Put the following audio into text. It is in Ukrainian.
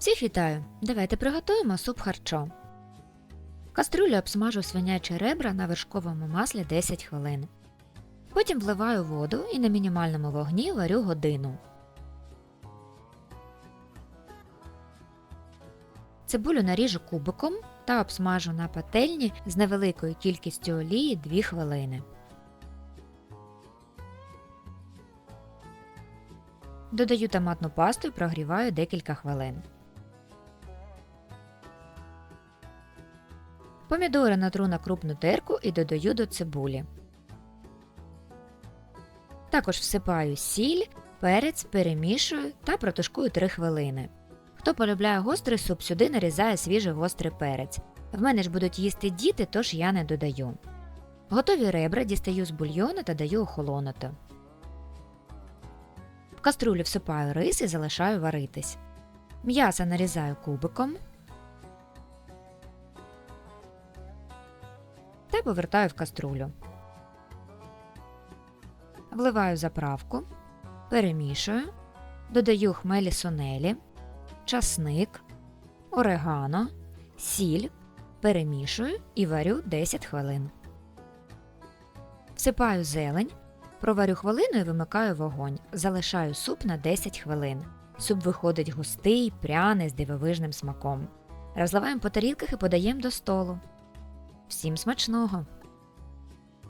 Всіх вітаю! Давайте приготуємо суп харчо. В обсмажу свинячі ребра на вершковому маслі 10 хвилин. Потім вливаю воду і на мінімальному вогні варю годину. Цибулю наріжу кубиком та обсмажу на пательні з невеликою кількістю олії 2 хвилини. Додаю томатну пасту і прогріваю декілька хвилин. Помідори натру на крупну терку і додаю до цибулі. Також всипаю сіль, перець, перемішую та протушкую 3 хвилини. Хто полюбляє гострий суп, сюди нарізає свіжий гострий перець. В мене ж будуть їсти діти, тож я не додаю. Готові ребра дістаю з бульйону та даю охолонути. В каструлю всипаю рис і залишаю варитись. М'ясо нарізаю кубиком та повертаю в каструлю. Вливаю заправку, перемішую, додаю хмелі сунелі, часник, орегано, сіль, перемішую і варю 10 хвилин. Всипаю зелень, проварю хвилину і вимикаю вогонь. Залишаю суп на 10 хвилин. Суп виходить густий, пряний з дивовижним смаком. Розливаємо по тарілках і подаємо до столу. Всім смачного!